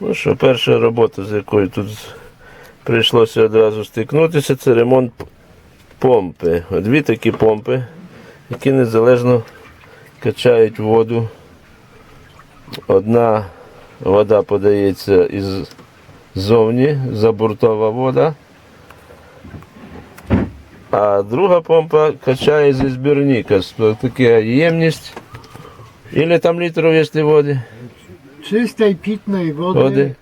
Ну що, перша робота, з якою тут прийшлося одразу стикнутися, це ремонт помпи. Дві такі помпи, які незалежно качають воду. Одна вода подається із зовні, забортова вода. А друга помпа качає зі збірника. Така ємність. Или там літрів, якщо води? Czystej pitnej wody, Wody?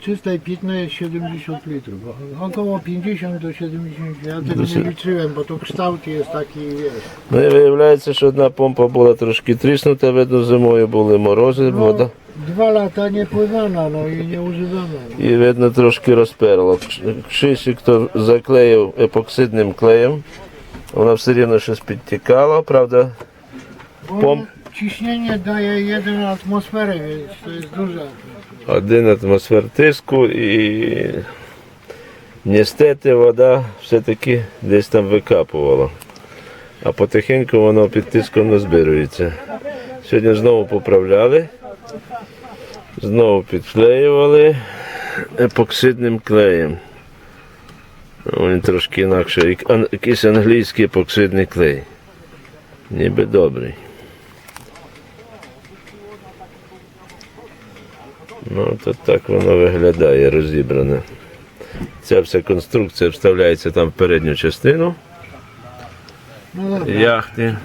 czystej pitnej jest 70 litrów. Około 50 do 70. Ja tego Do nie liczyłem, bo to kształt jest taki, wiesz. Ну і виявляється, що одна помпа була трошки тріснута, видно, зимою були морози, No, вода. dwa lata niepływana, no i nieużywana. No. І видно трошки розперло. Шишик то заклеїв епоксидним клеєм. Вона все рівно щось підтікала, правда. Pom- ciśnienie daje 1 atmosferę, więc to jest duża. Один атмосфер тиску і нестети вода все-таки десь там викапувала. А потихеньку воно під тиском назбирується. Сьогодні знову поправляли, знову підклеювали епоксидним клеєм. Він трошки інакше, якийсь англійський епоксидний клей. Ніби добрий. Ну, то так воно виглядає розібране. Ця вся конструкція вставляється там в передню частину No яхти.